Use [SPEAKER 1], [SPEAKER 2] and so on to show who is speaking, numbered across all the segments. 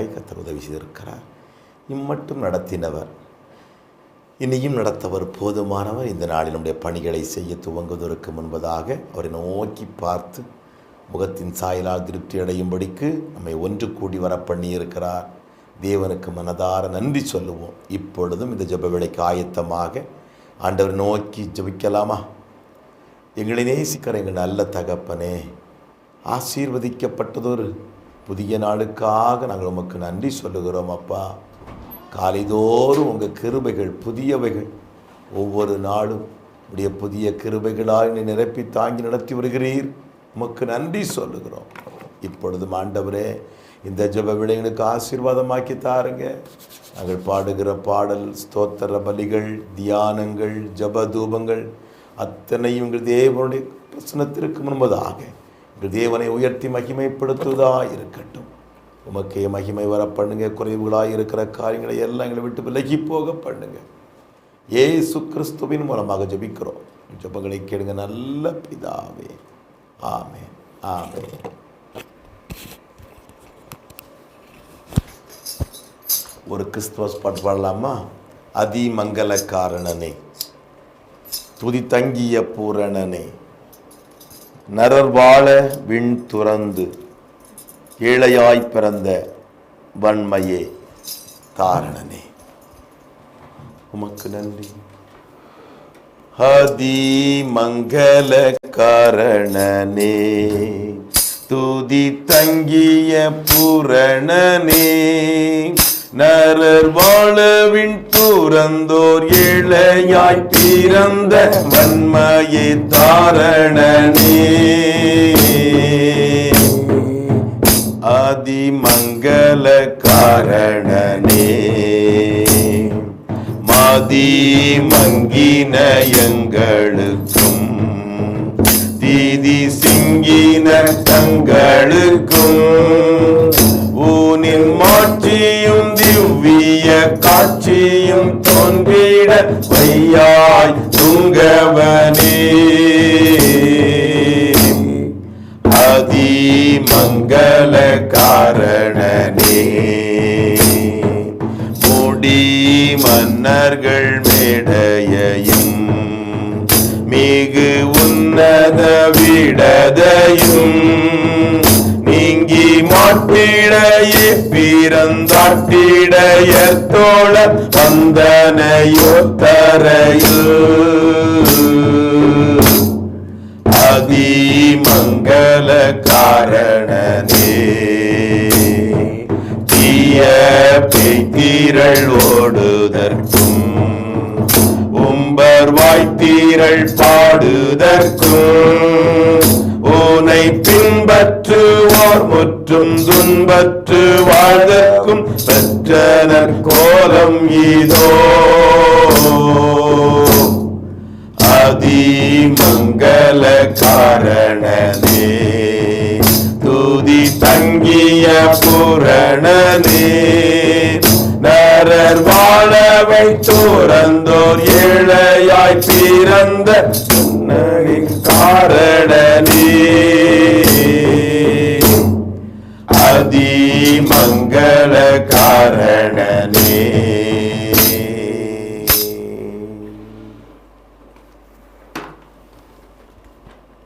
[SPEAKER 1] வழியாய் கத்தர் உதவி செய்திருக்கிறார். இம்மட்டும் நடத்தினவர். இனியும் நடத்தவர் போதுமானவர். இந்த நாளில் நம்முடைய பணிகளை செய்ய துவங்குவதற்கு முன்பதாக அவரை நோக்கி பார்த்து முகத்தின் சாயலால் திருப்தி அடையும்படிக்கு நம்மை ஒன்று கூடி வர பண்ணியிருக்கிறார். தேவனுக்கு மனதார நன்றி சொல்லுவோம். இப்பொழுதும் இந்த ஜப வேளைக்கு ஆயத்தமாக ஆண்டவர் நோக்கி ஜபிக்கலாமா? எங்களை நேசிக்கிற எங்கள் நல்ல தகப்பனே ஆசீர்வதிக்கப்பட்டதொரு புதிய நாளுக்காக நாங்கள் உமக்கு நன்றி சொல்லுகிறோம் அப்பா. காலைதோறும் உங்கள் கிருபைகள் புதியவைகள் ஒவ்வொரு நாளும் உடைய புதிய கிருபைகளால் என்னை நிரப்பி தாங்கி நடத்தி வருகிறீர். உமக்கு நன்றி சொல்லுகிறோம். இப்பொழுது ஆண்டவரே இந்த ஜெப விளைகளுக்கு ஆசீர்வாதமாக்கி தாருங்க. நாங்கள் பாடுகிற பாடல் ஸ்தோத்திர பலிகள் தியானங்கள் ஜப தூபங்கள் அத்தனையும் எங்கள் தேவனுடைய பிரசனத்திற்கு முன்பதாக என்று தேவனை உயர்த்தி மகிமைப்படுத்துவதாக இருக்கட்டும் உமக்கே மகிமை வர பண்ணுங்க குறைவுகளாக இருக்கிற காரியங்களை எல்லாம் எங்களை விட்டு விலகி போக பண்ணுங்க ஏசு கிறிஸ்துவின் மூலமாக ஜெபிக்கிறோம். ஜபங்களை கேளுங்க. நல்ல பிதாவே. ஆமே ஆமே ஒரு கிறிஸ்துமஸ் பாட்டு பாடலாமா? அதிமங்கலக்காரணனே துதி தங்கிய பூரணனே. நரர் வாழ விண் துறந்து ஏழையாய் பிறந்த வன்மையே காரணனே. உமக்கு நன்றி. அதிமங்கல காரணனே துதி தங்கிய பூரணனே நரர் வாழவின் துறந்தோர் ஏழையாய் பிறந்த வன்மையே தாரணனே. அதிமங்கல காரணனே. மதி மங்கின எங்களுக்கும் தீதி சிங்கின தங்களுக்கும் ஊனின் மாட்டு காட்சியும் தோன்றிட வையாய் துங்கவனே. அதிமங்கல காரணனே முடி மன்னர்கள் மேடையையும் மிகு உன்னத விடதையும் நீங்கி பிறந்தாட்டிடைய தோழ வந்தனையோ தரையில். அதிமங்கல காரணனே தீய பெய்தீரள் ஓடுதற்கும் உம்பர் வாய்த்தீரள் பாடுதற்கும். உனை பின்பற்றுவோர் முற்றும் துன்பற்று வாழ்தற்கும் பெற்றனர் கோலம் இதோ. அதிமங்கல காரணனே துதி தங்கிய புரணனே நரர் வாழ துறந்தோர் ஏழையாய் பிறந்த புன்னகை காரணனே அதிமங்கல காரணனே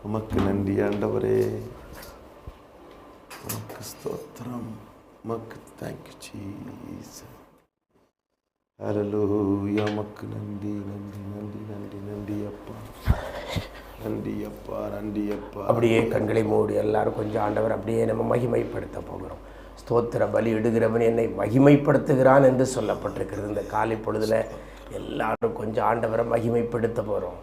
[SPEAKER 1] உமக்கு நன்றி ஆண்டவரே. உமக்கு ஸ்தோத்திரம். உமக்கு தேங்க்யூ ஜீ ஹalleluya உமக்கு நன்றி நன்றி நன்றி நன்றி நன்றி அப்பா நன்றி அப்பா நன்றி அப்பா
[SPEAKER 2] அப்படியே கண்களை மூடி எல்லாரும் கொஞ்சம் ஆண்டவர் அப்படியே நம்ம மகிமைப்படுத்த போகிறோம். ஸ்தோத்திர பலி இடுகிறவன் என்னை மகிமைப்படுத்துகிறான் என்று சொல்லப்பட்டிருக்கிறது. இந்த காலை பொழுதுல எல்லாரும் கொஞ்சம் ஆண்டவரை மகிமைப்படுத்த போகிறோம்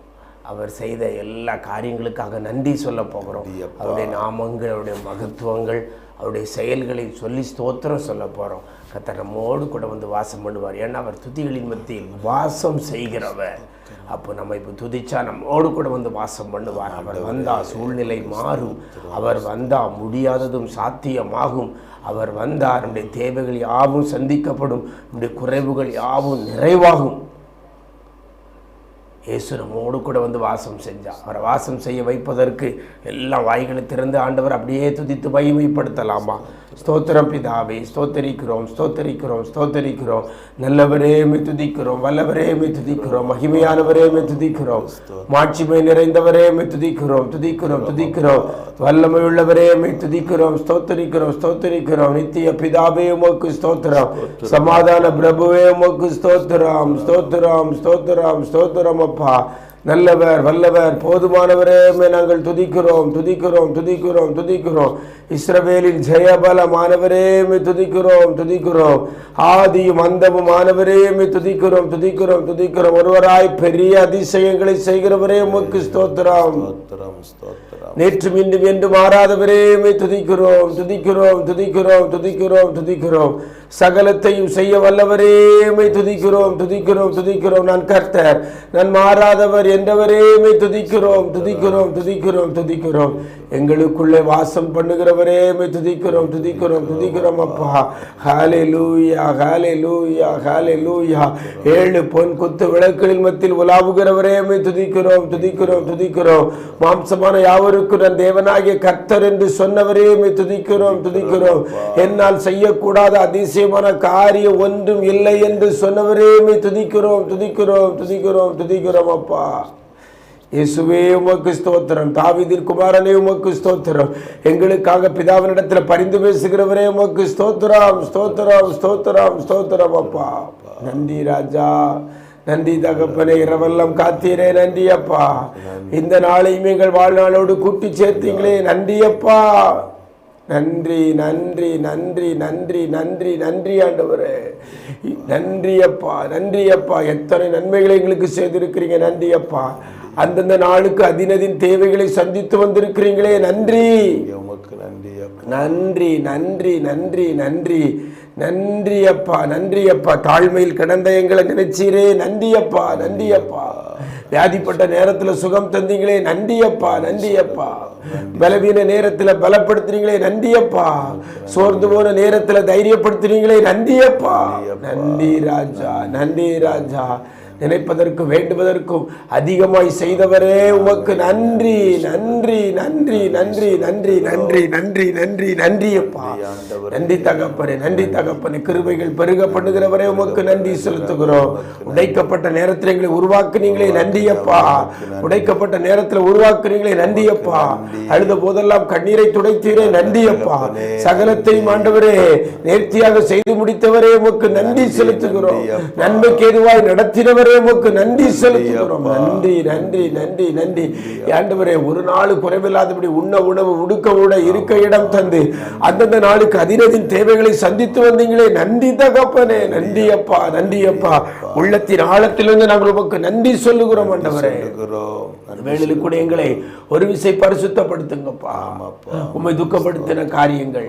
[SPEAKER 2] அவர் செய்த எல்லா காரியங்களுக்காக நன்றி சொல்ல போகிறோம். அவருடைய நாமங்கள் அவருடைய மகத்துவங்கள் அவருடைய செயல்களை சொல்லி ஸ்தோத்திரம் சொல்ல போகிறோம் கத்தர் நம்மோடு கூட வந்து வாசம் பண்ணுவார். ஏன்னா அவர் துதிகளின் மத்தியில் வாசம் செய்கிறவர். அப்போ நம்ம இப்போ துதிச்சா நம்மோடு கூட வந்து வாசம் பண்ணுவார். அவர் வந்தா சூழ்நிலை மாறும். அவர் வந்தா முடியாததும் சாத்தியமாகும். அவர் வந்தார் நம்முடைய தேவைகள் யாவும் சந்திக்கப்படும். நம்முடைய குறைவுகள் யாவும் நிறைவாகும். இயேசு நம்மோடு கூட வந்து வாசம் செஞ்சார். அவரை வாசம் செய்ய வைப்பதற்கு எல்லாம் வாய்களை திறந்து ஆண்டவர் அப்படியே துதித்து மகிமைப்படுத்தலாமா? ஸ்தோத்திரம் பிதாவே ஸ்தோத்தரிக்கிறோம் ஸ்தோத்தரிக்கிறோம் ஸ்தோத்தரிக்கிறோம். நல்லவரே துதிக்கிறோம் வல்லவரே துதிக்கிறோம் மகிமையானவரே துதிக்கிறோம். மாட்சிமை நிறைந்தவரே துதிக்கிறோம் துதிக்கிறோம் துதிக்கிறோம். வல்லமை உள்ளவரே துதிக்கிறோம் ஸ்தோத்தரிக்கிறோம் ஸ்தோத்தரிக்கிறோம். நித்திய பிதாவே உமக்கு ஸ்தோத்திரம். சமாதான பிரபுவே உமக்கு ஸ்தோத்திரம் ஸ்தோத்திரம் ஸ்தோத்திரம் ஸ்தோத்திரம் அப்பா. நல்லவர் வல்லவர் போதுமானவரே நாங்கள் துதிக்கிறோம் துதிக்கிறோம் துதிக்கிறோம் துதிக்கிறோம். இஸ்ரவேலின் ஜெயபலமானவரே துதிக்கிறோம் துதிக்கிறோம். ஆதியும் அந்தமும் ஆனவரே துதிக்கிறோம் துதிக்கிறோம் துதிக்கிறோம். ஒருவராய் பெரிய அதிசயங்களை செய்கிறவரே உமக்கு ஸ்தோத்திரம். நேற்றும் இன்றும் என்று மாறாதவரே துதிக்கிறோம் துதிக்கிறோம் துதிக்கிறோம் துதிக்கிறோம் துதிக்கிறோம். சகலத்தையும் செய்ய வல்லவரேமை துதிக்கிறோம் துதிக்கிறோம் துதிக்கிறோம். நான் கர்த்தர். நான் மாறாதவர் என்றவரேமை துதிக்கிறோம் துதிக்கிறோம் துதிக்கிறோம் துதிக்கிறோம். எங்களுக்குள்ளே வாசம் பண்ணுகிறவரேமை துதிக்கிறோம் துதிக்கிறோம் துதிக்கிறோம் அப்பா. ஹாலே லூயா ஹாலே லூயா ஹாலே லூயா ஏழு பொன் குத்து விளக்குகளின் மத்தியில் உலாவுகிறவரேமை துதிக்கிறோம் துதிக்கிறோம் துதிக்கிறோம். மாம்சமான யாவருக்கும் நான் தேவனாகிய கர்த்தர் என்று சொன்னவரேமை துதிக்கிறோம் துதிக்கிறோம். என்னால் செய்யக்கூடாத அதிசயம் அதிசயமான காரியம் ஒன்றும் இல்லை என்று சொன்னவரே துதிக்கிறோம் துதிக்கிறோம் துதிக்கிறோம் துதிக்கிறோம் அப்பா. இயேசுவே உமக்கு ஸ்தோத்திரம். தாவிதின் குமாரனே உமக்கு ஸ்தோத்திரம். எங்களுக்காக பிதாவினிடத்தில் பரிந்து பேசுகிறவரே உமக்கு ஸ்தோத்திரம் ஸ்தோத்திரம் ஸ்தோத்திரம் ஸ்தோத்திரம் அப்பா. நன்றி ராஜா. நன்றி தகப்பனே இரவெல்லாம் காத்தீரே நன்றி அப்பா. இந்த நாளையும் எங்கள் வாழ்நாளோடு கூட்டி சேர்த்தீங்களே. நன்றி அப்பா. நன்றி நன்றி நன்றி நன்றி நன்றி நன்றி ஆண்டவரே. நன்றி அப்பா நன்றி அப்பா எத்தனை நன்மைகளை எங்களுக்கு செய்திருக்கிறீங்க நன்றி அப்பா அந்தந்த நாளுக்கு அதினதின் தேவைகளை சந்தித்து வந்திருக்கிறீங்களே நன்றி.
[SPEAKER 1] உமக்கு நன்றி
[SPEAKER 2] நன்றி நன்றி நன்றி நன்றி நன்றி. அப்பா நன்றி அப்பா தாழ்மையில் கிடந்த எங்களை நினைச்சீரே. நன்றி அப்பா நன்றி அப்பா வியாதிப்பட்ட நேரத்துல சுகம் தந்தீங்களே நன்றி அப்பா நன்றி அப்பா பலவீன நேரத்துல பலப்படுத்துறீங்களே நன்றி அப்பா சோர்ந்து போன நேரத்துல தைரியப்படுத்துறீங்களே நன்றி அப்பா நன்றி ராஜா நன்றி ராஜா. நினைப்பதற்கும் வேண்டுவதற்கும் அதிகமாய் செய்தவரே உமக்கு நன்றி நன்றி நன்றி நன்றி நன்றி நன்றி நன்றி நன்றி நன்றி அப்பா. நன்றி தகப்பனே நன்றி தகப்பனே. கிருபைகள் பெருக பண்ணுகிறவரே உமக்கு நன்றி செலுத்துகிறோம். உடைக்கப்பட்ட நேரத்தில் எங்களை உருவாக்குனீங்களே நன்றி அப்பா. உடைக்கப்பட்ட நேரத்தில் உருவாக்குனீங்களே நன்றி அப்பா. அழுத போதெல்லாம் கண்ணீரை துடைத்தீரே நன்றி அப்பா. சகலத்தையும் ஆண்டவரே நேர்த்தியாக செய்து முடித்தவரே உமக்கு நன்றி செலுத்துகிறோம். நன்மைக்கு எதுவாய் நடத்தினவரே உமக்கு நன்றி செலுத்துகிறோம். நன்றி நன்றி நன்றி நன்றி. ஆண்டவரே ஒரு நாள் குறைவில்லாதபடி உண்ண உணவு உடுக்க உட இருக்க இடம் தந்து அந்தந்த நாளுக்கு அதினதின் தேவைகளை சந்தித்து வந்தீங்களே. நன்றி தகப்பனே. நன்றி அப்பா நன்றி அப்பா. உள்ளத்தின் ஆழத்திலிருந்து நாங்கள் உமக்கு நன்றி சொல்லுகிறோம் ஆண்டவரே. வேளையில் கூட எங்களை ஒரு விசை பரிசுத்தப்படுத்துங்கப்பா. உம்மை துக்கப்படுத்தின காரியங்கள்.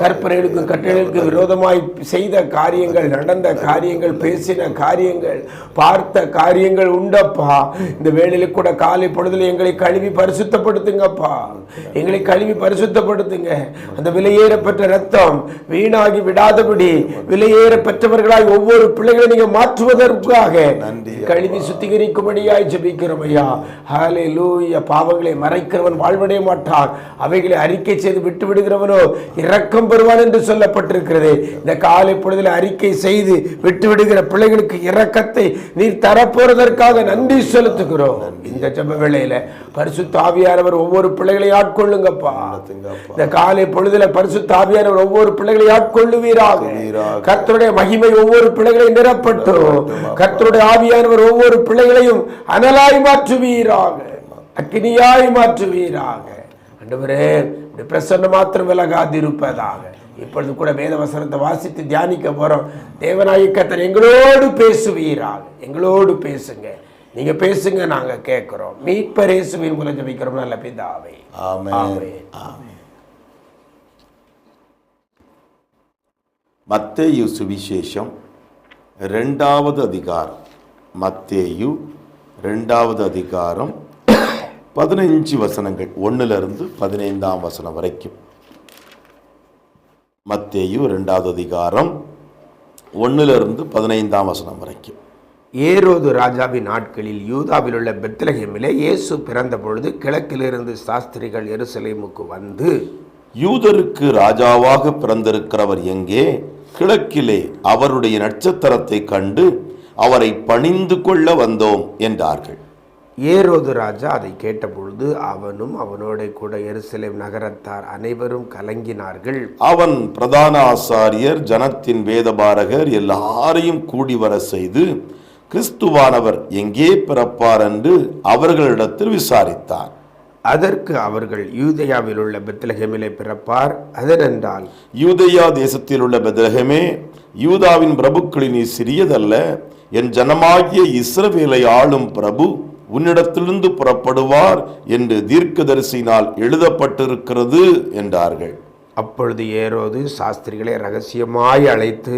[SPEAKER 2] கற்பனைகளுக்கும் கட்டளைகளுக்கு விரோதமாய் செய்த காரியங்கள் நடந்த காரியங்கள் பேசின காரியங்கள் பார்த்த காரியங்கள் உண்டப்பா. இந்த வேளையில கூட காலை பொழுதுல எங்களை கழுவி பரிசுத்தப்படுத்துங்கப்பா. எங்களை கழுவி பரிசுத்தப்படுத்துங்க. அந்த விலையேற பெற்ற ரத்தம் வீணாகி விடாதபடி விலையேற பெற்றவர்களாய் ஒவ்வொரு பிள்ளைகளை நீங்க மாற்றுவதற்காக கழுவி சுத்திகரிக்கும்படியாய் ஜெபிக்கிறோம் ஐயா ஹாலே லூயா பாவங்களை மறைக்கிறவன் வாழ்வடைய மாட்டான். அவைகளை அறிக்கை செய்து விட்டு விடுகிறவனோ இரக்கம் பெறுவான் என்று சொல்லப்பட்டிருக்கிறது. இந்த காலை பொழுதில் அறிக்கை செய்து விட்டு விடுகிற பிள்ளைகளுக்கு இரக்கத்தை நீர் தரப்போறதற்காக நன்றி செலுத்துகிறோம். இந்த ஜெப வேளையில பரிசுத்த ஆவியானவர் ஒவ்வொரு பிள்ளைகளை ஆட்கொள்ளுங்கப்பா. இந்த காலை பொழுதுல பரிசுத்த ஆவியானவர் ஒவ்வொரு பிள்ளைகளை ஆட்கொள்ளுவீராக. கர்த்தருடைய மகிமை ஒவ்வொரு பிள்ளைகளையும் நிரப்பட்டும். கர்த்தருடைய ஆவியானவர் ஒவ்வொரு பிள்ளைகளையும் அனலாய் மாற்றுவீராக. அக்கினியாய் மாற்றுவீராக. இப்படி பிரசன்ன மாத்திரம் விலகாதிருப்பதாக. இப்பொழுது கூட வேத வசனத்தை வாசித்து தியானிக்க போறோம். தேவநாயக கர்த்தர் எங்களோடு பேசுவீராக. எங்களோடு பேசுங்க. நீங்க பேசுங்க நாங்க கேட்கிறோம். மீட்பர் இயேசுவின் மூலம் ஜெபிக்கிறோம் நல்ல பிதாவே.
[SPEAKER 1] ஆமென். மத்தேயு சுவிசேஷம் ரெண்டாவது அதிகாரம். மத்தேயு ரெண்டாவது அதிகாரம். பதினைஞ்சு வசனங்கள். ஒண்ணுல இருந்து பதினைந்தாம் வசனம் வரைக்கும். மத்தேயு ரெண்டாவது அதிகாரம் ஒண்ணுல இருந்து பதினைந்தாம் வசனம் வரைக்கும்.
[SPEAKER 2] ஏரோது ராஜாவின் நாட்களில் யூதாவில் உள்ள பெத்லகேமிலே இயேசு பிறந்த பொழுது கிழக்கிலிருந்து சாஸ்திரிகள் எருசலேமுக்கு வந்து
[SPEAKER 1] யூதருக்கு ராஜாவாக பிறந்திருக்கிறவர் எங்கே? கிழக்கிலே அவருடைய நட்சத்திரத்தை கண்டு அவரை பணிந்து கொள்ள வந்தோம் என்றார்கள்.
[SPEAKER 2] ஏரோது ராஜா அதை கேட்டபொழுது அவனும் அவனோட கூட எருசலேம் நகரத்தார் அனைவரும் கலங்கினார்கள்.
[SPEAKER 1] அவன் பிரதான ஆசாரியர் ஜனத்தின் வேதபாரகர் எல்லாரையும் கூடி வர செய்து கிறிஸ்துவானவர் எங்கே பிறப்பார் என்று அவர்களிடத்தில் விசாரித்தார்.
[SPEAKER 2] அதற்கு அவர்கள் யூதேயாவில் உள்ள பெத்லகேமிலே பிறப்பார். அதனென்றால்
[SPEAKER 1] யூதேயா தேசத்தில் உள்ள பெத்லகமே யூதாவின் பிரபுக்களின் நீ சிறியதல்ல. என் ஜனமாகிய இஸ்ரவேலை ஆளும் பிரபு உன்னிடத்திலிருந்து புறப்படுவார் என்று தீர்க்கதரிசினால் எழுதப்பட்டிருக்கிறது என்றார்கள்.
[SPEAKER 2] அப்பொழுது ஏரோது சாஸ்திரிகளை ரகசியமாய் அழைத்து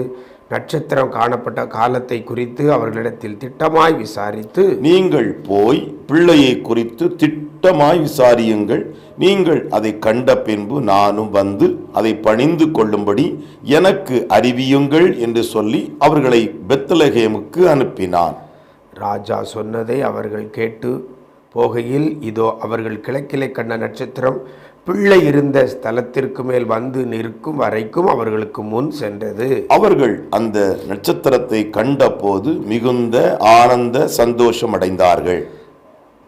[SPEAKER 2] நட்சத்திரம் காணப்பட்ட காலத்தை குறித்து அவர்களிடத்தில் திட்டமாய் விசாரித்து
[SPEAKER 1] நீங்கள் போய் பிள்ளையை குறித்து திட்டமாய் விசாரியுங்கள். நீங்கள் அதை கண்ட பின்பு நானும் வந்து அதை பணிந்து கொள்ளும்படி எனக்கு அறிவியுங்கள் என்று சொல்லி அவர்களை பெத்லகேமுக்கு அனுப்பினான்.
[SPEAKER 2] ராஜா சொன்னதை அவர்கள் கேட்டு போகையில் இதோ அவர்கள் கிழக்கிலே கண்ட நட்சத்திரம் பிள்ளை இருந்த ஸ்தலத்திற்கு மேல் வந்து நிற்கும் வரைக்கும் அவர்களுக்கு முன் சென்றது.
[SPEAKER 1] அவர்கள் அந்த நட்சத்திரத்தை கண்டபோது மிகுந்த ஆனந்த சந்தோஷம் அடைந்தார்கள்.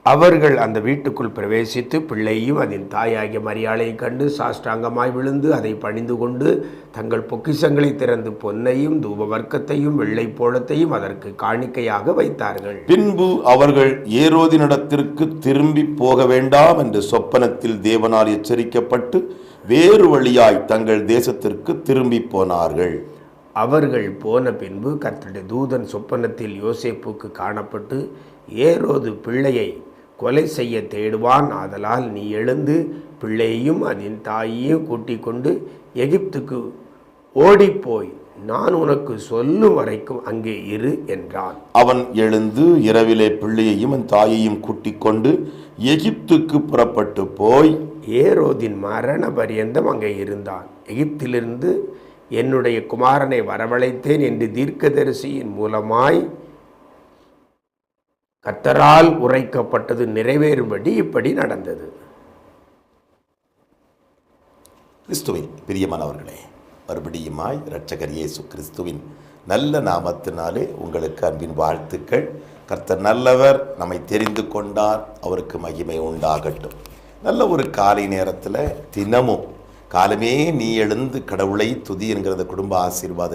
[SPEAKER 2] அவர்கள் அந்த வீட்டுக்குள் பிரவேசித்து பிள்ளையும் அதன் தாயாகிய மரியாளையும் கண்டு சாஷ்டாங்கமாய் விழுந்து அதை பணிந்து கொண்டு தங்கள் பொக்கிஷங்களை திறந்து பொன்னையும் தூப வர்க்கத்தையும் வெள்ளை போளத்தையும் அதற்கு காணிக்கையாக வைத்தார்கள்.
[SPEAKER 1] பின்பு அவர்கள் ஏரோதினிடத்திற்கு திரும்பி போக வேண்டாம் என்று சொப்பனத்தில் தேவனால் எச்சரிக்கப்பட்டு வேறு வழியாய் தங்கள் தேசத்திற்கு திரும்பி போனார்கள்.
[SPEAKER 2] அவர்கள் போன பின்பு கர்த்தருடைய தூதன் சொப்பனத்தில் யோசேப்புக்கு காணப்பட்டு ஏரோது பிள்ளையை கொலை செய்ய தேடுவான். ஆதலால் நீ எழுந்து பிள்ளையையும் அதன் தாயையும் கூட்டிக் கொண்டு எகிப்துக்கு ஓடிப்போய் நான் உனக்கு சொல்லும் வரைக்கும் அங்கே இரு என்றான்.
[SPEAKER 1] அவன் எழுந்து இரவிலே பிள்ளையையும் அவன் தாயையும் கூட்டிக் கொண்டு எகிப்துக்கு புறப்பட்டு போய்
[SPEAKER 2] ஏரோதின் மரண பரியந்தம் அங்கே இருந்தான். எகிப்திலிருந்து என்னுடைய குமாரனை வரவழைத்தேன் என்று தீர்க்கதரிசியின் மூலமாய் கத்தரால் உரைக்கப்பட்டது நிறைவேறும்படி இப்படி நடந்தது.
[SPEAKER 1] கிறிஸ்துவின் பிரியமானவர்களே மறுபடியுமாய் இரட்சகர் இயேசு கிறிஸ்துவின் நல்ல நாமத்தினாலே உங்களுக்கு அன்பின் வாழ்த்துக்கள். கர்த்தர் நல்லவர் நம்மை தெரிந்து கொண்டார் அவருக்கு மகிமை உண்டாகட்டும். நல்ல ஒரு காலை நேரத்தில் தினமும் காலமே நீ எழுந்து கடவுளை துதி என்கிற குடும்ப ஆசீர்வாத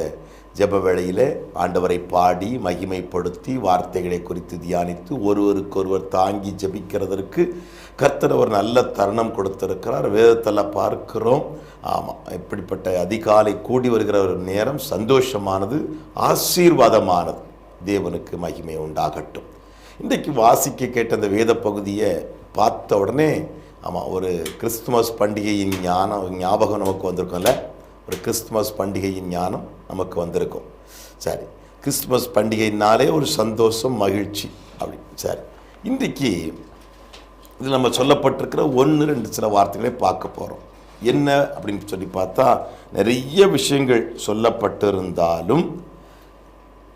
[SPEAKER 1] ஜெப வேளையில் ஆண்டவரை பாடி மகிமைப்படுத்தி வார்த்தைகளை குறித்து தியானித்து ஒருவருக்கொருவர் தாங்கி ஜெபிக்கிறதற்கு கர்த்தர் ஒரு நல்ல தருணம் கொடுத்திருக்கிறார். வேதத்தில் பார்க்கிறோம். ஆமாம் இப்படிப்பட்ட அதிகாலை கூடி வருகிற ஒரு நேரம் சந்தோஷமானது ஆசீர்வாதமானது தேவனுக்கு மகிமை உண்டாகட்டும். இன்றைக்கு வாசிக்க கேட்ட அந்த வேத பகுதியை பார்த்த உடனே ஆமாம் ஒரு கிறிஸ்துமஸ் பண்டிகையின் ஞானம் ஞாபகம் நமக்கு வந்திருக்கோம்ல? ஒரு கிறிஸ்துமஸ் பண்டிகையின் ஞானம் நமக்கு வந்திருக்கும். சரி கிறிஸ்துமஸ் பண்டிகைனாலே ஒரு சந்தோஷம் மகிழ்ச்சி அப்படி. சரி இன்றைக்கு இது நம்ம சொல்லப்பட்டிருக்கிற ஒன்று ரெண்டு சில வார்த்தைகளை பார்க்க போகிறோம் என்ன அப்படின்னு சொல்லி பார்த்தா நிறைய விஷயங்கள் சொல்லப்பட்டிருந்தாலும்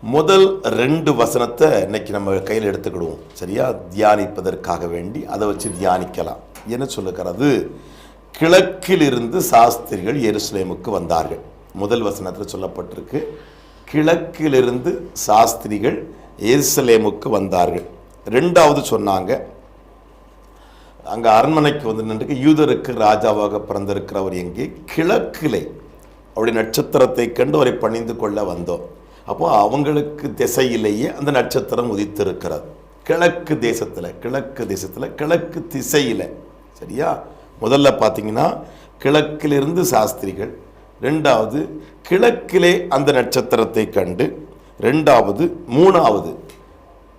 [SPEAKER 1] முதல் ரெண்டு வசனத்தை இன்னைக்கு நம்ம கையில் எடுத்துக்கிடுவோம். சரியா? தியானிப்பதற்காக வேண்டி. அதை வச்சு தியானிக்கலாம். என்ன சொல்லுகிறது? கிழக்கிலிருந்து சாஸ்திரிகள் எருசலேமுக்கு வந்தார்கள். முதல் வசனத்தில் சொல்லப்பட்டிருக்கு கிழக்கிலிருந்து சாஸ்திரிகள் எருசலேமுக்கு வந்தார்கள். ரெண்டாவது சொன்னாங்க அங்கே அரண்மனைக்கு வந்து நின்றுக்கு யூதருக்கு ராஜாவாக பிறந்திருக்கிறவர் எங்கே? கிழக்கிலே. அவருடைய நட்சத்திரத்தை கண்டு அவரை பணிந்து கொள்ள வந்தோம். அப்போ அவங்களுக்கு திசையிலேயே அந்த நட்சத்திரம் உதித்திருக்கிறது. கிழக்கு தேசத்தில் கிழக்கு தேசத்தில் கிழக்கு திசையில். சரியா? முதல்ல பார்த்தீங்கன்னா கிழக்கிலிருந்து சாஸ்திரிகள் ரெண்டாவது கிழக்கிலே அந்த நட்சத்திரத்தை கண்டு ரெண்டாவது மூணாவது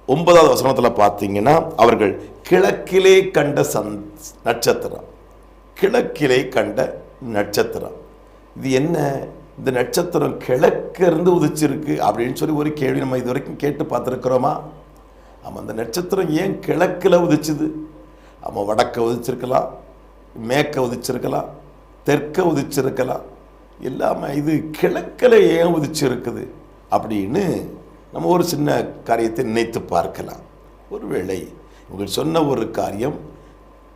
[SPEAKER 1] ஒன்பதாவது வசனத்தில் பார்த்தீங்கன்னா அவர்கள் கிழக்கிலே கண்ட சந் நட்சத்திரம். கிழக்கிலே கண்ட நட்சத்திரம். இது என்ன? இந்த நட்சத்திரம் கிழக்கிருந்து உதிச்சிருக்கு அப்படின்னு சொல்லி ஒரு கேள்வி நம்ம இது வரைக்கும் கேட்டு பார்த்துருக்குறோமா? ஆமாம் அந்த நட்சத்திரம் ஏன் கிழக்கில் உதிச்சுது? ஆமாம் வடக்க உதிச்சிருக்கலாம். மேற்க உதிச்சிருக்கலாம் தெற்க உதிச்சிருக்கலாம். எல்லாமே இது கிழக்கில் ஏன் உதிச்சிருக்குது அப்படின்னு நம்ம ஒரு சின்ன காரியத்தை நினைத்து பார்க்கலாம். ஒருவேளை இவங்க சொன்ன ஒரு காரியம்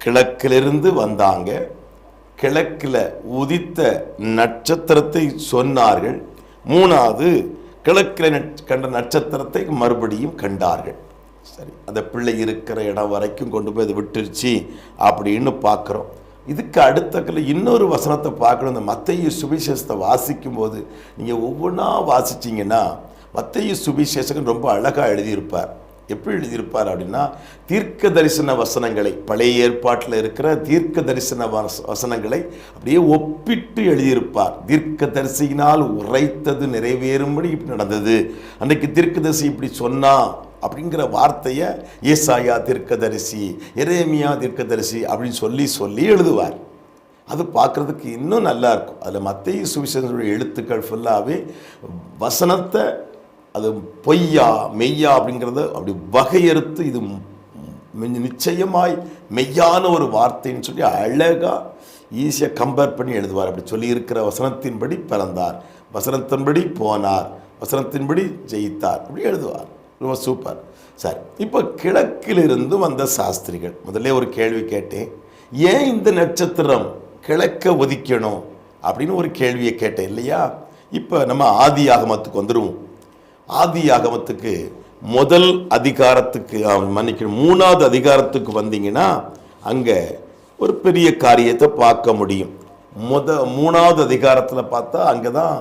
[SPEAKER 1] கிழக்கிலிருந்து வந்தாங்க கிழக்கில் உதித்த நட்சத்திரத்தை சொன்னார்கள். மூணாவது கிழக்கில் கண்ட நட்சத்திரத்தை மறுபடியும் கண்டார்கள். சரி அந்த பிள்ளை இருக்கிற இடம் வரைக்கும் கொண்டு போய் அதை விட்டுருச்சு அப்படின்னு பார்க்குறோம். இதுக்கு அடுத்தக்கில் இன்னொரு வசனத்தை பார்க்கணும். இந்த மத்தைய சுவிசேஷத்தை வாசிக்கும் போது நீங்கள் ஒவ்வொன்றா வாசிச்சீங்கன்னா மத்தைய சுவிசேஷகன் ரொம்ப அழகாக எழுதியிருப்பார். எப்படி எழுதியிருப்பார் அப்படின்னா தீர்க்க தரிசன வசனங்களை பழைய ஏற்பாட்டில் இருக்கிற தீர்க்க தரிசன வச- வசனங்களை அப்படியே ஒப்பிட்டு எழுதியிருப்பார். தீர்க்க தரிசியினால் உரைத்தது நிறைவேறும்படி இப்படி நடந்தது. அன்றைக்கி தீர்க்க தரிசி இப்படி சொன்னால் அப்படிங்கிற வார்த்தையை ஏசாயா தீர்க்கதரிசி எரேமியா தீர்க்கதரிசி அப்படின்னு சொல்லி சொல்லி எழுதுவார். அது பார்க்குறதுக்கு இன்னும் நல்லா இருக்கும். அதில் மத்திய சுவிசேஷனுடைய எழுத்துக்கள் ஃபுல்லாகவே வசனத்தை அது பொய்யா மெய்யா அப்படிங்கிறத அப்படி வகையறுத்து இது நிச்சயமாய் மெய்யான ஒரு வார்த்தைன்னு சொல்லி அழகாக ஈஸியாக கம்பேர் பண்ணி எழுதுவார். அப்படி சொல்லியிருக்கிற வசனத்தின்படி பிறந்தார். வசனத்தின்படி போனார். வசனத்தின்படி ஜெயித்தார். அப்படி எழுதுவார். ரொம்ப சூப்பர். சரி இப்போ கிழக்கிலிருந்து வந்த சாஸ்திரிகள் முதல்ல ஒரு கேள்வி கேட்டேன். ஏன் இந்த நட்சத்திரம் கிழக்க ஒதிக்கணும் அப்படின்னு ஒரு கேள்வியை கேட்டேன் இல்லையா? இப்போ நம்ம ஆதி ஆகமத்துக்கு வந்துடுவோம் ஆதி ஆகமத்துக்கு முதல் அதிகாரத்துக்கு மன்னிக்கணும் மூணாவது அதிகாரத்துக்கு வந்தீங்கன்னா அங்கே ஒரு பெரிய காரியத்தை பார்க்க முடியும். முத மூணாவது அதிகாரத்தில் பார்த்தா அங்கே தான்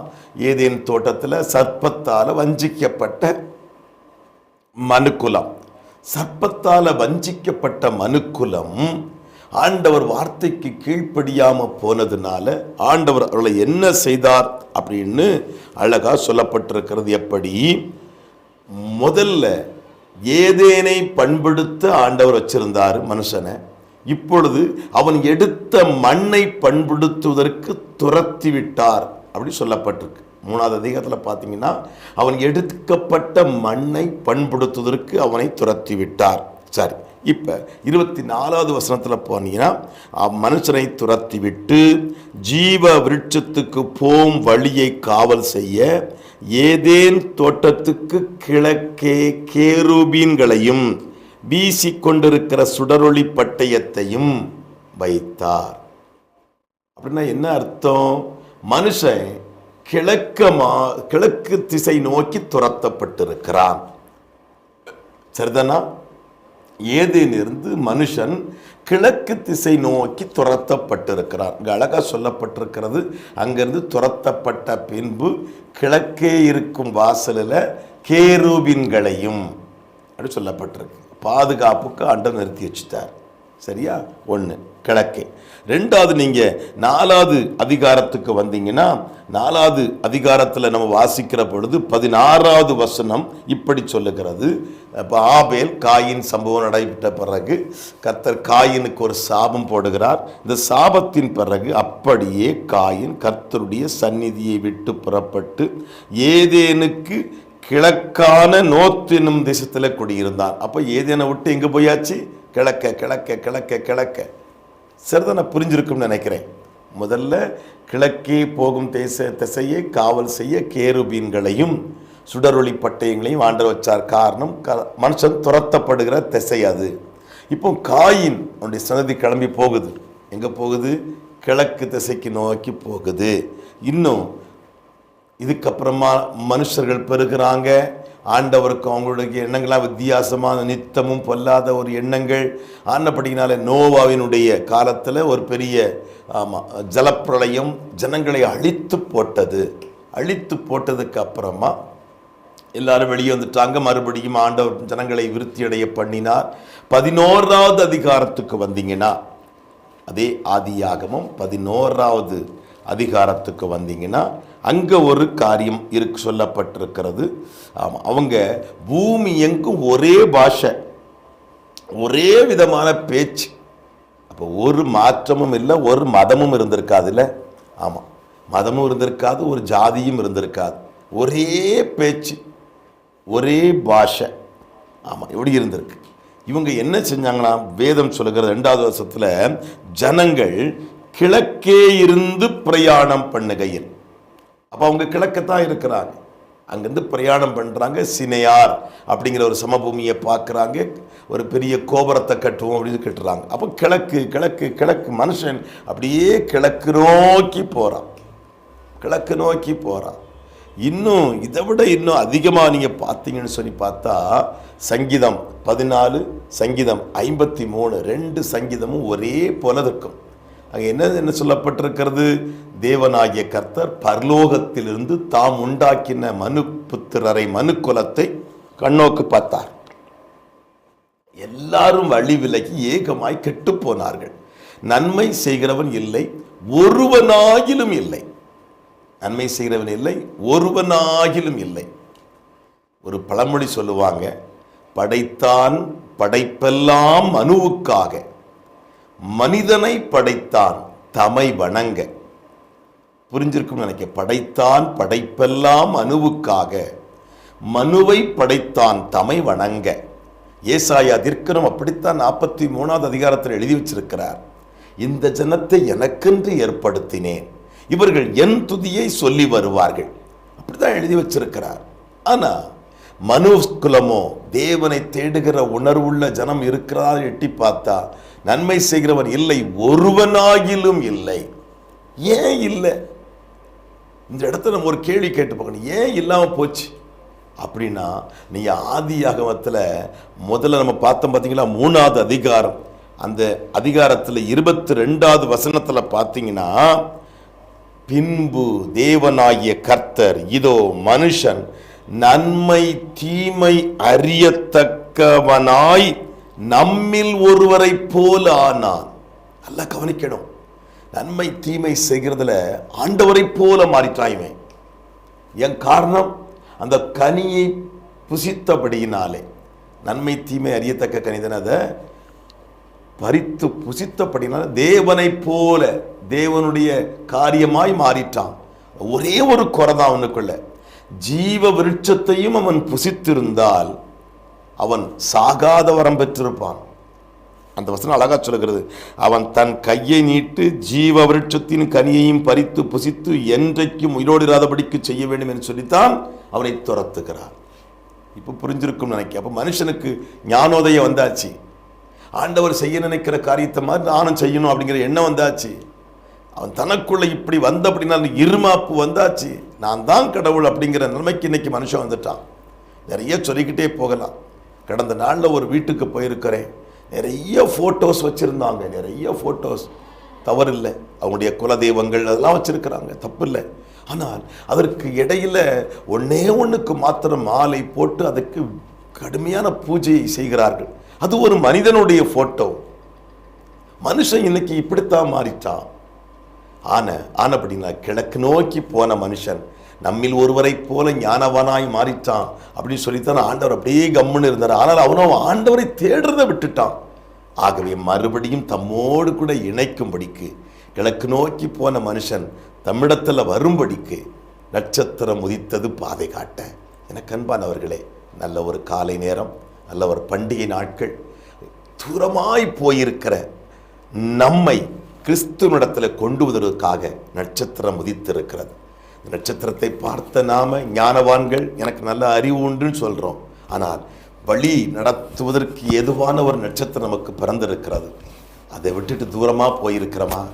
[SPEAKER 1] ஏதேன் தோட்டத்தில் சர்ப்பத்தால் வஞ்சிக்கப்பட்ட மனுக்குலம். சர்ப்பத்தால வஞ்சிக்கப்பட்ட மனுக்குலம் ஆண்டவர் வார்த்தைக்கு கீழ்ப்படியாம போனதுனால ஆண்டவர் அவர்களை என்ன செய்தார் அப்படின்னு அழகா சொல்லப்பட்டிருக்கிறது. எப்படி? முதல்ல ஏதேனை பண்படுத்த ஆண்டவர் வச்சிருந்தார் மனுஷனை. இப்பொழுது அவன் எடுத்த மண்ணை பண்படுத்துவதற்கு துரத்தி விட்டார் அப்படி சொல்லப்பட்டிருக்கு. மூணாவது அதிகாரத்தில் பார்த்தீங்கன்னா அவன் எடுக்கப்பட்ட மண்ணை பண்படுத்துவதற்கு அவனை துரத்தி விட்டார் சரி இப்போ இருபத்தி நாலாவது வசனத்தில் போனீங்கன்னா மனுஷனை துரத்தி விட்டு ஜீவ விருட்சத்துக்கு போம் வழியை காவல் செய்ய ஏதேன் தோட்டத்துக்கு கிழக்கே கேருபீன்களையும் வீசிக்கொண்டிருக்கிற சுடரொளி பட்டயத்தையும் வைத்தார். அப்படின்னா என்ன அர்த்தம்? மனுஷன் கிழக்கமா கிழக்கு திசை நோக்கி துரத்தப்பட்டிருக்கிறான். சரிதானா? ஏதேனிருந்து மனுஷன் கிழக்கு திசை நோக்கி துரத்தப்பட்டிருக்கிறார் இங்கே அழகாக சொல்லப்பட்டிருக்கிறது அங்கிருந்து துரத்தப்பட்ட பின்பு கிழக்கே இருக்கும் வாசலில் கேரூபின்களையும் அப்படி சொல்லப்பட்டிருக்கு. பாதுகாப்புக்கு அண்டம் நிறுத்தி வச்சுட்டார். சரியா? ஒன்று கிழக்கே. ரெண்டாவது நீங்கள் நாலாவது அதிகாரத்துக்கு வந்தீங்கன்னா நாலாவது அதிகாரத்தில் நம்ம வாசிக்கிற பொழுது பதினாறாவது வசனம் இப்படி சொல்லுகிறது. இப்போ ஆபேல் காயின் சம்பவம் நடைபெற்ற பிறகு கர்த்தர் காயினுக்கு ஒரு சாபம் போடுகிறார். இந்த சாபத்தின் பிறகு அப்படியே காயின் கர்த்தருடைய சந்நிதியை விட்டு புறப்பட்டு ஏதேனுக்கு கிழக்கான நோத்தினும் தேசத்தில் குடியிருந்தான் அப்போ ஏதேனை விட்டு எங்கே போயாச்சு? கிழக்க கிழக்க கிழக்க கிழக்க. சரிதானே புரிஞ்சிருக்கும்னு நினைக்கிறேன். முதல்ல கிழக்கே போகும் தேச திசையை காவல் செய்ய கேருபீன்களையும் சுடரொளி பட்டயங்களையும் ஆண்டு வச்சார். காரணம் க மனுஷன் துரத்தப்படுகிற திசை அது. இப்போ காயின் அவனுடைய சன்னதி கிளம்பி போகுது. எங்கே போகுது? கிழக்கு திசைக்கு நோக்கி போகுது. இன்னும் இதுக்கப்புறமா மனுஷர்கள் பெருகிறாங்க. ஆண்டவருக்கும் அவங்களுடைய எண்ணங்களாக வித்தியாசமான நித்தமும் பொல்லாத ஒரு எண்ணங்கள் ஆனப்படினால நோவாவினுடைய காலத்தில் ஒரு பெரிய ஆமாம் ஜலப்பிரளயம் ஜனங்களை அழித்து போட்டது. அழித்து போட்டதுக்கு அப்புறமா எல்லாரும் வெளியே வந்துட்டாங்க. மறுபடியும் ஆண்டவர் ஜனங்களை விருத்தியடைய பண்ணினார். பதினோராவது அதிகாரத்துக்கு வந்தீங்கன்னா அதே ஆதியாகமும் பதினோராவது அதிகாரத்துக்கு வந்தீங்கன்னா அங்கே ஒரு காரியம் இருக்கு சொல்லப்பட்டிருக்கிறது. ஆமாம் அவங்க பூமி எங்கும் ஒரே பாஷை ஒரே விதமான பேச்சு. அப்போ ஒரு மாற்றமும் இல்லை ஒரு மதமும் இருந்திருக்காதுல்ல ஆமாம் மதமும் இருந்திருக்காது ஒரு ஜாதியும் இருந்திருக்காது. ஒரே பேச்சு ஒரே பாஷை. ஆமாம் இப்படி இருந்திருக்கு? இவங்க என்ன செஞ்சாங்கன்னா வேதம் சொல்லுகிற ரெண்டாவது வருஷத்தில் ஜனங்கள் கிழக்கே இருந்து பிரயாணம் பண்ணுகையில். அப்போ அவங்க கிழக்கத்தான் இருக்கிறாங்க. அங்கேருந்து பிரயாணம் பண்ணுறாங்க சினையார் அப்படிங்கிற ஒரு சமபூமியை பார்க்குறாங்க ஒரு பெரிய கோபுரத்தை கட்டுவோம் அப்படின்னு கட்டுறாங்க. அப்போ கிழக்கு கிழக்கு கிழக்கு மனுஷன் அப்படியே கிழக்கு நோக்கி போகிறான் கிழக்கு நோக்கி போகிறான் இன்னும் இதை விட இன்னும் அதிகமாக நீங்கள் பார்த்தீங்கன்னு சொல்லி பார்த்தா சங்கீதம் பதினாலு சங்கீதம் ஐம்பத்தி மூணு ரெண்டு சங்கீதமும் ஒரே போல இருக்கும். அங்கே என்ன என்ன சொல்லப்பட்டிருக்கிறது? தேவனாகிய கர்த்தர் பரலோகத்திலிருந்து தாம் உண்டாக்கின மனு புத்திரரை மனு குலத்தை கண்ணோக்கு பார்த்தார். எல்லாரும் வழி விலகி ஏகமாய் கெட்டு போனார்கள். நன்மை செய்கிறவன் இல்லை ஒருவனாகிலும் இல்லை. நன்மை செய்கிறவன் இல்லை ஒருவனாகிலும் இல்லை. ஒரு பழமொழி சொல்லுவாங்க படைத்தான் படைப்பெல்லாம் மனுவுக்காக. மனிதனை படைத்தான் தமை வணங்க. புரிஞ்சிருக்கும் நினைக்க படைத்தான் படைப்பெல்லாம் அணுவுக்காக. மனுவை படைத்தான் தமை வணங்க. ஏசாயா திர்க்கனம் அப்படித்தான் நாற்பத்தி மூணாவது அதிகாரத்தில் எழுதி வச்சிருக்கிறார். இந்த ஜனத்தை எனக்கென்று ஏற்படுத்தினேன். இவர்கள் என் துதியை சொல்லி வருவார்கள். அப்படித்தான் எழுதி வச்சிருக்கிறார். ஆனா மனு குலமோ தேவனை தேடுகிற உணர்வுள்ள ஜனம் இருக்கிறதா எட்டி பார்த்தா நன்மை செய்கிறவன் இல்லை ஒருவனாகிலும் இல்லை. ஏன் இல்லை? இந்த இடத்துல நம்ம ஒரு கேள்வி கேட்டு பார்க்கணும். ஏன் இல்லாமல் போச்சு? அப்படின்னா நீங்கள் ஆதியாகமத்தில் முதல்ல நம்ம பார்த்தோம் பார்த்தீங்களா? மூணாவது அதிகாரம். அந்த அதிகாரத்தில் இருபத்தி ரெண்டாவது வசனத்தில் பார்த்தீங்கன்னா பின்பு தேவனாகிய கர்த்தர் இதோ மனுஷன் நன்மை தீமை அறியத்தக்கவனாய் நம்மில் ஒருவரைப் போல ஆனான். நல்லா கவனிக்கணும். நன்மை தீமை செய்கிறதுல ஆண்டவரைப் போல மாறிட்டான் என் காரணம் அந்த கனியை புசித்தபடியினாலே. நன்மை தீமை அறியத்தக்க கனிதன் அதை? பறித்து புசித்தபடினால தேவனைப் போல தேவனுடைய காரியமாய் மாறிட்டான். ஒரே ஒரு குறை தான் அவனுக்குள்ள. ஜீவ விருட்சத்தையும் அவன் புசித்திருந்தால் அவன் சாகாத வரம் பெற்றிருப்பான். அந்த வசனம் அழகா சொல்லுகிறது. அவன் தன் கையை நீட்டு ஜீவ விருட்சத்தின் கனியையும் பறித்து புசித்து என்றைக்கும் உயிரோடு இராதபடிக்கு செய்ய வேண்டும் என்று சொல்லித்தான் அவனை துரத்துகிறார். இப்போ புரிஞ்சிருக்கும் நினைக்க அப்போ மனுஷனுக்கு ஞானோதயம் வந்தாச்சு. ஆண்டவர் செய்ய நினைக்கிற காரியத்தை மாதிரி நானும் செய்யணும் அப்படிங்கிற எண்ணம் வந்தாச்சு. அவன் தனக்குள்ள இப்படி வந்த அப்படின்னா அந்த இருமாப்பு வந்தாச்சு. நான் தான் கடவுள் அப்படிங்கிற நிலைமைக்கு இன்னைக்கு மனுஷன் வந்துட்டான். நிறைய சொல்லிக்கிட்டே போகலாம். கடந்த நாளில் ஒரு வீட்டுக்கு போயிருக்கிறேன். நிறைய ஃபோட்டோஸ் வச்சுருந்தாங்க. நிறைய ஃபோட்டோஸ் தவறில்லை. அவங்களுடைய குலதெய்வங்கள் அதெல்லாம் வச்சுருக்கிறாங்க. தப்பு இல்லை ஆனால் அதற்கு இடையில ஒன்றே ஒன்றுக்கு மாத்திரம் மாலை போட்டு அதுக்கு கடுமையான பூஜையை செய்கிறார்கள். அது ஒரு மனிதனுடைய ஃபோட்டோ மனுஷன் இன்னைக்கு இப்படித்தான் மாறிட்டான். ஆன ஆனப்படினா கிழக்கு நோக்கி போன மனுஷன். நம்மில் ஒருவரைப் போல ஞானவனாய் மாறிட்டான் அப்படின்னு சொல்லித்தான் ஆண்டவர் அப்படியே கம்முன்னு இருந்தார். ஆனால் அவனும் ஆண்டவரை தேடுறதை விட்டுட்டான். ஆகவே மறுபடியும் தம்மோடு கூட இணைக்கும்படிக்கு கிழக்கு நோக்கி போன மனுஷன் தம்மிடத்தில் வரும்படிக்கு நட்சத்திரம் உதித்தது பாதை காட்ட. எனக்கு அன்பானவர்களே நல்ல ஒரு காலை நேரம் நல்ல ஒரு பண்டிகை நாட்கள் தூரமாய் போயிருக்கிற நம்மை கிறிஸ்துவனிடத்தில் கொண்டு வருவதற்காக நட்சத்திரம் உதித்திருக்கிறது. நட்சத்திரத்தை பார்த்த நாம ஞானவான்கள் எனக்கு நல்ல அறிவு உண்டுன்னு சொல்கிறோம் ஆனால் வழி நடத்துவதற்கு எதுவான ஒரு நட்சத்திரம் நமக்கு பிறந்திருக்கிறது. அதை விட்டுட்டு தூரமாக போயிருக்கிறோமா?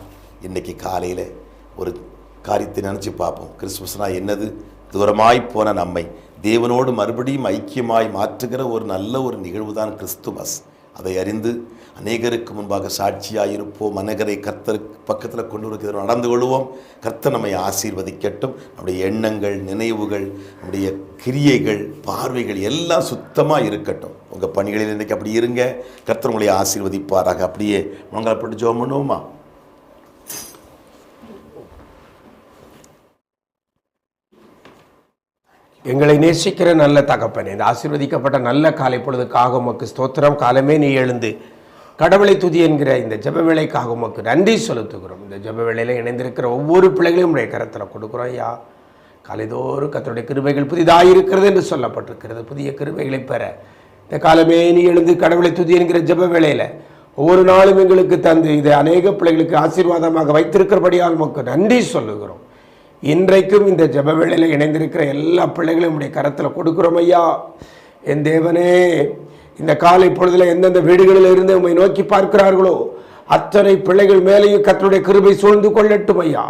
[SPEAKER 1] இன்னைக்கு காலையில் ஒரு காரியத்தை நினச்சி பார்ப்போம். கிறிஸ்மஸ்னால் என்னது? தூரமாய் போன நம்மை தேவனோடு மறுபடியும் ஐக்கியமாய் மாற்றுகிற ஒரு நல்ல ஒரு நிகழ்வு தான் கிறிஸ்துமஸ். அதை அறிந்து அநேகருக்கு முன்பாக சாட்சியாக இருப்போம் அநேகரை கர்த்தருக்கு பக்கத்தில் கொண்டு வருகிற நடந்து கொள்வோம். கர்த்தர் நம்மை ஆசீர்வதிக்கட்டும். நம்முடைய எண்ணங்கள் நினைவுகள் நம்முடைய கிரியைகள் பார்வைகள் எல்லாம் சுத்தமாக இருக்கட்டும். உங்கள் பணிகளில் இன்றைக்கி அப்படி இருங்க. கர்த்தர் உங்களை ஆசீர்வதிப்பாராக. அப்படியே மங்களப்பட்டு ஜோம் பண்ணுவோமா?
[SPEAKER 2] எங்களை நேசிக்கிற நல்ல தகப்பனே இந்த ஆசீர்வதிக்கப்பட்ட நல்ல காலை பொழுதுக்காக உமக்கு ஸ்தோத்திரம். காலமே நீ எழுந்து கடவுளை துதி என்கிற இந்த ஜெப வேலைக்காக உமக்கு நன்றி செலுத்துகிறோம். இந்த ஜெபவேளையில் இணைந்திருக்கிற ஒவ்வொரு பிள்ளைகளையும் உடைய கரத்தில் கொடுக்குறோம் ஐயா. காலைதோறும் கத்தருடைய கிருபைகள் புதிதாக இருக்கிறது என்று சொல்லப்பட்டிருக்கிறது. புதிய கிருபைகளை பெற இந்த காலமே நீ எழுந்து கடவுளை துதி என்கிற ஜப வேளையில் ஒவ்வொரு நாளும் எங்களுக்கு தந்து இதை அநேக பிள்ளைகளுக்கு ஆசீர்வாதமாக வைத்திருக்கிறபடியால் உமக்கு நன்றி சொல்லுகிறோம். இன்றைக்கும் இந்த ஜப வேளையில் இணைந்திருக்கிற எல்லா பிள்ளைகளையும் உடைய கரத்தில் கொடுக்குறோம் ஐயா என் தேவனே இந்த காலை பொழுதுல எந்தெந்த வீடுகளில் இருந்து உண்மை நோக்கி பார்க்கிறார்களோ அத்தனை பிள்ளைகள் மேலேயும் கர்த்தருடைய கிருபை சூழ்ந்து கொள்ளட்டும் ஐயா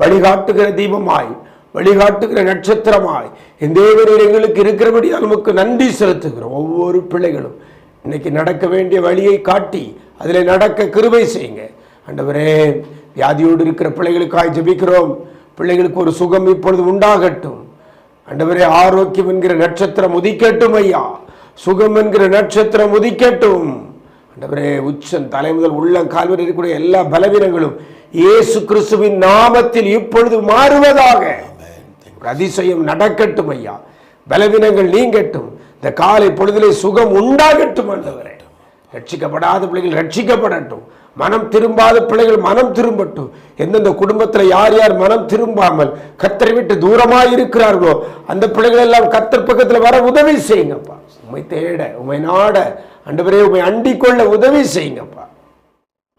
[SPEAKER 2] வழிகாட்டுகிற தீபமாய் வழிகாட்டுகிற நட்சத்திரமாய் இந்த எங்களுக்கு இருக்கிறபடியால் நமக்கு நன்றி செலுத்துகிறோம். ஒவ்வொரு பிள்ளைகளும் இன்னைக்கு நடக்க வேண்டிய வழியை காட்டி அதில் நடக்க கிருபை செய்யுங்க. அண்டவரே வியாதியோடு இருக்கிற பிள்ளைகளுக்காய் ஜெபிக்கிறோம். பிள்ளைகளுக்கு ஒரு சுகம் இப்பொழுது உண்டாகட்டும். ஆண்டவரே ஆரோக்கியம் என்கிற நட்சத்திரம் உதிக்கட்டும் ஐயா. சுகம் என்கிற நட்சத்திரம் உதிக்கட்டும். ஆண்டவரே உச்சம் தலை முதல் உள்ள கால்வரை இருக்கக்கூடிய எல்லா பலவீனங்களும் இயேசு கிறிஸ்துவின் நாமத்தில் இப்பொழுது மாறுவதாக. அதிசயம் நடக்கட்டும் ஐயா. பலவீனங்கள் நீங்கட்டும். இந்த காலை பொழுதிலே சுகம் உண்டாகட்டும் ஆண்டவரே. ரட்சிக்கப்படாத பிள்ளைகள் ரட்சிக்கப்படட்டும். மனம் திரும்பாத பிள்ளைகள் மனம் திரும்பட்டும். எந்தெந்த குடும்பத்தில் யார் யார் மனம் திரும்பாமல் கத்தரை விட்டு தூரமாக இருக்கிறார்களோ அந்த பிள்ளைகள் எல்லாம் கத்தர் பக்கத்தில் வர உதவி செய்யுங்கப்பா. உண்மை தேட உண்மை நாட அண்டவரே உண்மை அண்டிக்கொள்ள உதவி செய்யுங்கப்பா.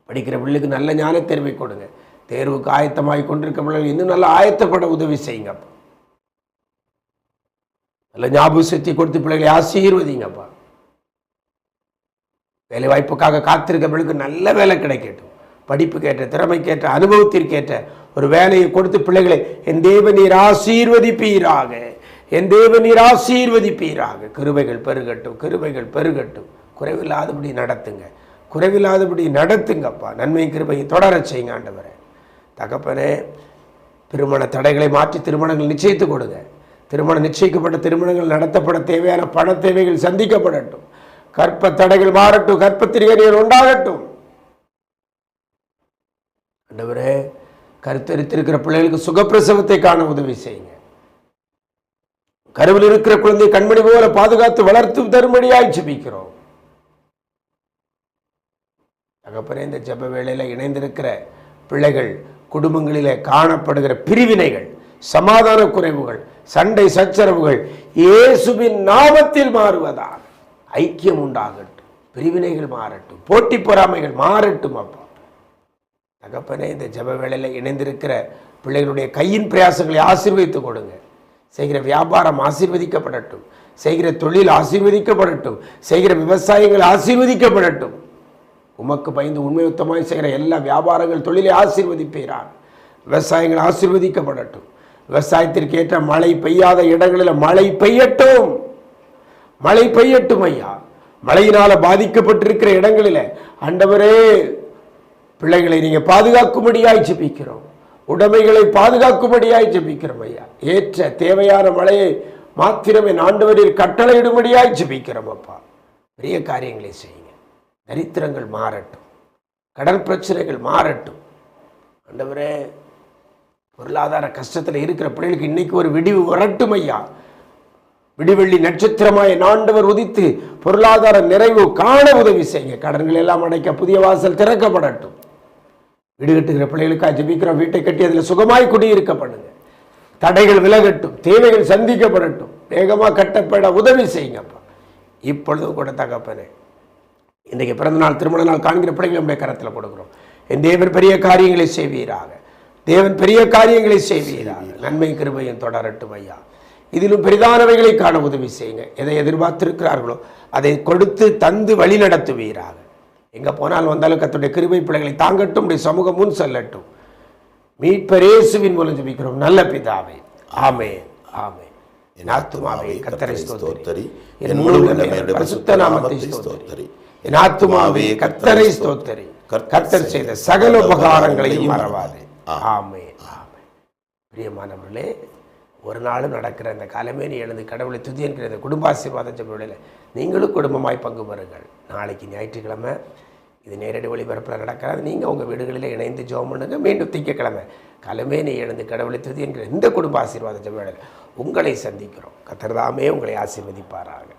[SPEAKER 2] படிக்கிற பிள்ளைக்கு நல்ல ஞான தேர்வை கொடுங்க. தேர்வுக்கு ஆயத்தமாகி கொண்டிருக்க பிள்ளைகள் இன்னும் நல்லா ஆயத்தப்பட உதவி செய்யுங்கப்பா. நல்ல ஞாபக சக்தி கொடுத்து பிள்ளைகளை ஆசீர்வதிங்கப்பா. வேலை வாய்ப்புக்காக நல்ல வேலை கிடைக்கட்டும். படிப்புக்கேற்ற திறமைக்கேற்ற அனுபவத்திற்கேற்ற ஒரு வேலையை கொடுத்து பிள்ளைகளை என் தேவ நீர் ஆசீர்வதிப்பீராக. என் தேவ நீர் ஆசீர்வதிப்பீராக. கிருபைகள் பெருகட்டும் கிருபைகள் பெருகட்டும். குறைவில்லாதபடி நடத்துங்க. குறைவில்லாதபடி நடத்துங்கப்பா. நன்மை கிருபையை தொடர செய்யுங்க ஆண்டவரை. தகப்பனே திருமண தடைகளை மாற்றி திருமணங்கள் நிச்சயித்து கொடுங்க. திருமணம் நிச்சயிக்கப்பட்ட திருமணங்கள் நடத்தப்பட தேவையான பண தேவைகள் சந்திக்கப்படட்டும். கற்ப தடைகள் மாறட்டும் கற்பத்திரிகரியர் உண்டாகட்டும். ஆண்டவரே கருத்தரித்திருக்கிற பிள்ளைகளுக்கு சுகப்பிரசவத்தை காண உதவி செய்யுங்க. கருவில் இருக்கிற குழந்தை கண்மணி போல பாதுகாத்து வளர்த்து தரும்படியாய் ஜபிக்கிறோம். தகப்பனே இந்த ஜப வேளையில இணைந்திருக்கிற பிள்ளைகள் குடும்பங்களிலே காணப்படுகிற பிரிவினைகள் சமாதான குறைவுகள் சண்டை சச்சரவுகள் இயேசுவின் நாமத்தில் மாறுவதால். ஐக்கியம் உண்டாகட்டும். பிரிவினைகள் மாறட்டும். போட்டி பொறாமைகள் மாறட்டும் அப்பா. தகப்பனே இந்த ஜப வேளையில் இணைந்திருக்கிற பிள்ளைகளுடைய கையின் பிரயாசங்களை ஆசீர்வதித்து கொடுங்க. செய்கிற வியாபாரம் ஆசீர்வதிக்கப்படட்டும். செய்கிற தொழில் ஆசீர்வதிக்கப்படட்டும். செய்கிற விவசாயங்கள் ஆசீர்வதிக்கப்படட்டும். உமக்கு பயந்து உண்மையுத்தமாய் செய்கிற எல்லா வியாபாரங்கள் தொழிலை ஆசீர்வதிப்பீரான் விவசாயங்கள் ஆசீர்வதிக்கப்படட்டும். விவசாயத்திற்கு ஏற்ற மழை பெய்யாத இடங்களில் மழை பெய்யட்டும். மழை பெய்யட்டும் ஐயா. மழையினால பாதிக்கப்பட்டிருக்கிற இடங்களில் ஆண்டவரே பிள்ளைகளை நீங்க பாதுகாக்கும்படியாய் ஜெபிக்கிறோம். உடைமைகளை பாதுகாக்கும்படியாய் ஜெபிக்கிறோம் ஐயா. ஏற்ற தேவையான மழையை மாத்திரமே ஆண்டவரில் கட்டளையிடும்படியாய் ஜெபிக்கிறோம் அப்பா. பெரிய காரியங்களை செய்யுங்க. தரித்திரங்கள் மாறட்டும். கடன் பிரச்சனைகள் மாறட்டும். ஆண்டவரே பொருளாதார கஷ்டத்தில் இருக்கிற பிள்ளைகளுக்கு இன்னைக்கு ஒரு விடிவு வரட்டும் ஐயா. விடிவெள்ளி நட்சத்திரமாய் ஆண்டவர் உதித்து பொருளாதார நிறைவு காண உதவி செய்யுங்க. கடன்கள் எல்லாம் அடைக்க புதிய வாசல் திறக்கப்படட்டும். வீடு கட்டுகிற பிள்ளைகளுக்காக ஜெபிக்கிறோம். வீட்டை கட்டி அதில் சுகமாய் குடியிருக்க பண்ணுங்க. தடைகள் விலகட்டும். தேவைகள் சந்திக்கப்படட்டும். வேகமாக கட்டப்பட உதவி செய்யுங்கப்பா. இப்பொழுதும் கூட தகப்பனே இன்றைக்கு பிறந்தநாள் திருமண நாள் காண்கிற பிள்ளைகள் நம்முடைய கரத்தில் கொடுக்குறோம் என் தேவன் பெரிய காரியங்களை செய்வீராக. தேவன் பெரிய காரியங்களை செய்வீராக. நன்மை கிருபையும் தொடரட்டும் ஐயா. இதிலும் பெரிதானவைகளை காண உதவி செய்யுங்க. எதை எதிர்பார்த்திருக்கிறார்களோ அதை கொடுத்து தந்து வழி நடத்துவீராக. எங்கே போனால் வந்தாலும் கத்துடைய கிருபை பிள்ளைகளை தாங்கட்டும் சமூகம் முன் செல்லட்டும். மீட்பரேசுவின் மூலம் ஜெபிக்கிறோம். நல்ல பிதாவே. ஆமே ஆமே என் ஆத்துமாவே கத்தரை ஸ்தோத்தரி. என் முழு பரிசுத்த நாமத்தை ஸ்தோத்தரி. என் ஆத்துமாவே கத்தரை ஸ்தோத்தரி. கர்த்தர் செய்த சகல உபகாரங்களையும் மறவாதே. ஆமே ஆமே பிரியமானவர்களே ஒரு நாளும் நடக்கிற இந்த காலமேனி எழுந்து கடவுளை துதி என்கிற இந்த குடும்பாசீர்வாத ஜெபவேளையில் நீங்களும் குடும்பமாய் பங்கு பெறுங்கள். நாளைக்கு ஞாயிற்றுக்கிழமை இது நேரடி ஒளிபரப்பில் நடக்காது. நீங்கள் உங்கள் வீடுகளில் இணைந்து ஜோம் பண்ணுங்க. மீண்டும் திங்கக்கிழமை கலமேனி எழுந்து கடவுளை துதி என்கிற இந்த குடும்ப ஆசீர்வாத ஜெபவேளையில் உங்களை சந்திக்கிறோம். கத்திரதாமே உங்களை ஆசீர்வதிப்பாராக.